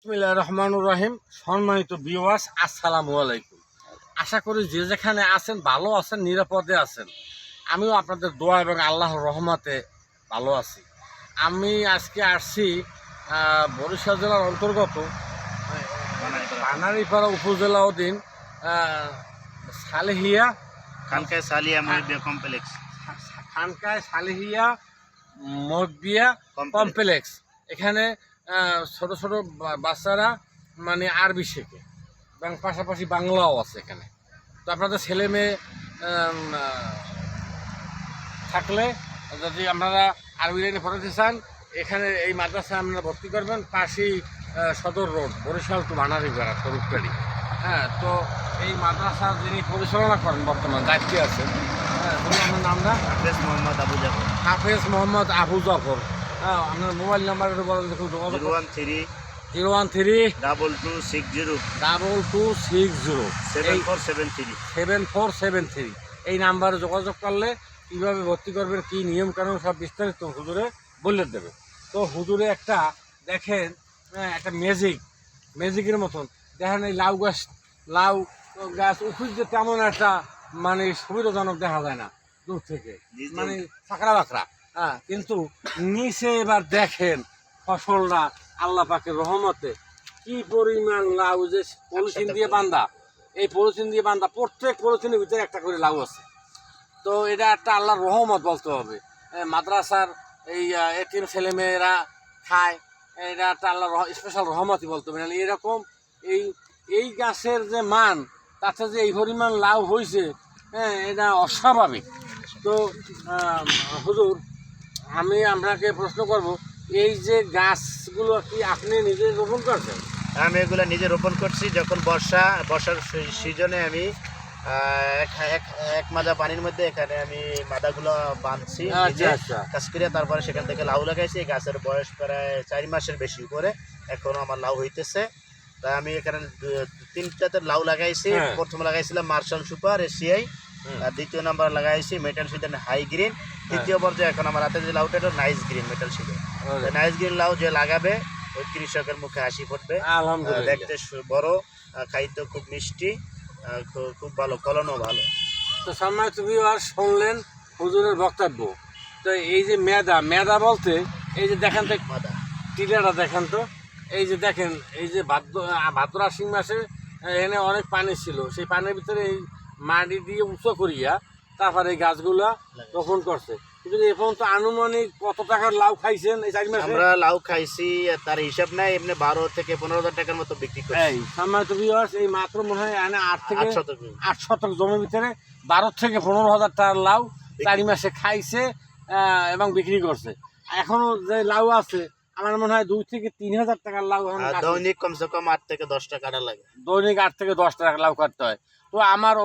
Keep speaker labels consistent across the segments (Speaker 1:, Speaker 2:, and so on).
Speaker 1: বিসমিল্লাহ রহমানুর রহিম। সম্মানিত বিওয়াস আসসালামু আলাইকুম। আশা করি যে যেখানে আছেন ভালো আছেন নিরাপদে আছেন। আমিও আপনাদের দোয়া এবং আল্লাহর রহমতে ভালো আছি। আমি আজকে আসছি বরিশাল জেলার অন্তর্গত পানারিপাড়া উপজেলা অধীন সালেহিয়া
Speaker 2: খানকায় সালিয়া মহিবিয়া কমপ্লেক্স।
Speaker 1: খানকায় সালেহিয়া মগবিয়া
Speaker 2: কমপ্লেক্স।
Speaker 1: এখানে ছোট ছোট বাচ্চারা মানে আরবি শেখে। এবং পাশাপাশি বাংলাও আছে এখানে। তো আপনাদের ছেলে মেয়ে থাকলে যদি আপনারা আরবি লাইনে পড়াতে চান এখানে এই মাদ্রাসায় আপনারা ভর্তি করবেন। পাশেই সদর রোড বরিশাল টু ভানারিপাড়া স্বরূপকারী হ্যাঁ তো এই মাদ্রাসা যিনি পরিচালনা করেন বর্তমান দায়িত্বে আছেন হ্যাঁ তুমি আপনার নামটা
Speaker 2: হাফেজ মোহাম্মদ আবু জাফর।
Speaker 1: হাফেজ মোহাম্মদ আবু জাফর। হ্যাঁ আপনার মোবাইল নাম্বার বলেন দেখুন যোগাযোগ
Speaker 2: zero one three
Speaker 1: zero one three
Speaker 2: double two six zero.
Speaker 1: Double two six zero.
Speaker 2: Seven four seven three.
Speaker 1: Seven four seven three. এই নাম্বারে যোগাযোগ করলে কীভাবে ভর্তি করবেন কী নিয়ম কানুন সব বিস্তারিত হুজুরে বলে দেবে। তো হুজুরে একটা দেখেন হ্যাঁ, একটা ম্যাজিক ম্যাজিকের মতন। দেখেন এই লাউ গাছ লাউ গাছ যে তেমন একটা মানে সুবিধাজনক দেখা যায় না দূর থেকে। মানে চাকরা বাকরা হ্যাঁ কিন্তু নিচে এবার দেখেন ফসলটা আল্লাহ পাকের রহমতে কি পরিমাণ লাউ যে পলিথিন দিয়ে বান্ধা। এই পলিথিন দিয়ে বান্ধা প্রত্যেক পলিথিনের ভিতরে একটা করে লাউ আছে। তো এটা একটা আল্লাহর রহমত বলতে হবে। মাদ্রাসার এই এতিম ছেলেমেয়েরা খায়। এটা একটা আল্লাহর স্পেশাল রহমতই বলতে হবে। এরকম এই এই গাছের যে মান তাতে যে এই পরিমাণ লাউ হয়েছে হ্যাঁ এটা অস্বাভাবিক। তো হুজুর আমি আপনাকে প্রশ্ন করব এই যে গাছগুলো কি আপনি নিজে রোপণ করছেন?
Speaker 2: আমি এগুলো নিজে রোপণ করছি। যখন বর্ষা বর্ষার সিজনে আমি এক এক- এক মাজা পানির মধ্যে এখানে আমি মাদাগুলো বাঁধছি
Speaker 1: আচ্ছা আচ্ছা।
Speaker 2: কাজ করে তারপরে সেখান থেকে লাউ লাগাইছি। গাছের বয়স প্রায় চার মাসের বেশি উপরে এখনও আমার লাউ হইতেছে। তাই আমি এখানে তিনটাতে লাউ লাগাইছি।
Speaker 1: হ্যাঁ।
Speaker 2: প্রথম লাগাইছিলাম মার্শাল সুপার
Speaker 1: হুম।
Speaker 2: আর দ্বিতীয় নাম্বার লাগাইছি মেটাল সিডেন হাই গ্রিন তৃতীয় পর্যায়ে এখন আমার হাতে যে লাউটা এটা নাইস গ্রিন মেটাল সিডেন নাইস গ্রিন লাউ যে লাগাবে ওই কৃষকের মুখে হাসি ফুটবে। দেখতে বড় খাইতে খুব মিষ্টি খুব ভালো ফলনও ভালো।
Speaker 1: তো সামনে তুমি আর শুনলেন হুজুরের বক্তব্য। তো এই যে মেদা মেদা বলতে এই যে দেখেন তো
Speaker 2: মাদা।
Speaker 1: টিলাটা দেখেন তো এই যে দেখেন এই যে ভাদ্র ভাদ্র আশ্বিন মাসে এখানে অনেক পানি ছিল। সেই পানির ভিতরে এই মাটি দিয়ে উঁচু করিয়া তারপরে এই গাছগুলা রোপণ করছে। কিন্তু এখন তো আনুমানিক কত টাকার লাউ খাইছেন এই চারি মাসে?
Speaker 2: আমরা লাউ খাইছি তার হিসাব নাই এমনি বারো থেকে পনেরো হাজার টাকার মতো বিক্রি করছি।
Speaker 1: এই সম্মানিত বিয়ার্স এই মাত্র মনে হয় এখানে আট থেকে
Speaker 2: আট শতক
Speaker 1: জমির ভিতরে বারো থেকে পনেরো হাজার টাকার লাউ চারি মাসে খাইছে আহ, এবং বিক্রি করছে। এখনও যে লাউ আছে আমার মনে হয় দুই থেকে তিন হাজার টাকার লাউ
Speaker 2: দৈনিক কমসে কম আট থেকে দশ কাটা লাগে।
Speaker 1: দৈনিক আট থেকে দশ টাকা লাউ কাটতে হয়। তো আমার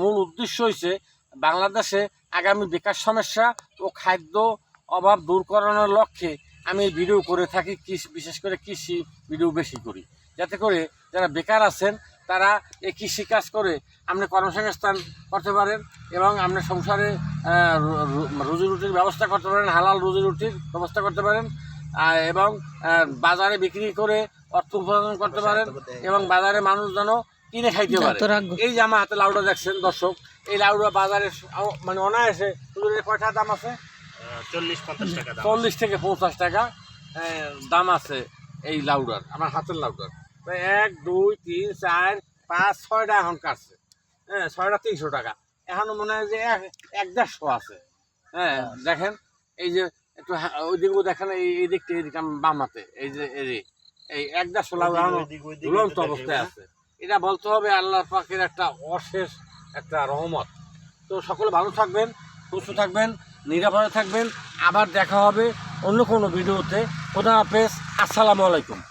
Speaker 1: মূল উদ্দেশ্য হয়েছে বাংলাদেশে আগামী বেকার সমস্যা ও খাদ্য অভাব দূর করানোর লক্ষ্যে আমি ভিডিও করে থাকি কৃষি বিশেষ করে কৃষি ভিডিও বেশি করি। যাতে করে যারা বেকার আছেন তারা এই কৃষি কাজ করে আপনি কর্মসংস্থান করতে পারেন এবং আপনি সংসারে রুজি রুটির ব্যবস্থা করতে পারেন হালাল রুজি রুটির ব্যবস্থা করতে পারেন। এবং বাজারে বিক্রি করে অর্থ উপার্জন করতে পারেন এবং বাজারে মানুষ যেন কিনে খাইতে পারে। এই যে আমার হাতে লাউডা দেখছেন দর্শক এই লাউডা বাজারে মানে অনায়াসে কয়টা দাম আছে?
Speaker 2: চল্লিশ পঞ্চাশ টাকা
Speaker 1: চল্লিশ থেকে পঞ্চাশ টাকা দাম আছে এই লাউডার আমার হাতের লাউডার। তো এক দুই তিন চার পাঁচ ছয়টা এখন কাটছে। হ্যাঁ ছয়টা তিনশো টাকা। এখনও মনে হয় যে এক এক দেড়শো আছে। হ্যাঁ দেখেন এই যে একটু হা- ওই দিকেও দেখেন এই দিকটা এই আমি বামাতে এই যে এই যে, এই এক দেড়শো ঝুলন্ত অবস্থায় আছে। এটা বলতে হবে আল্লাহ পাকের একটা অশেষ একটা রহমত। তো সকলে ভালো থাকবেন সুস্থ থাকবেন নিরাপদে থাকবেন। আবার দেখা হবে অন্য কোনো ভিডিওতে। খোদা হাফেজ আসসালামু আলাইকুম।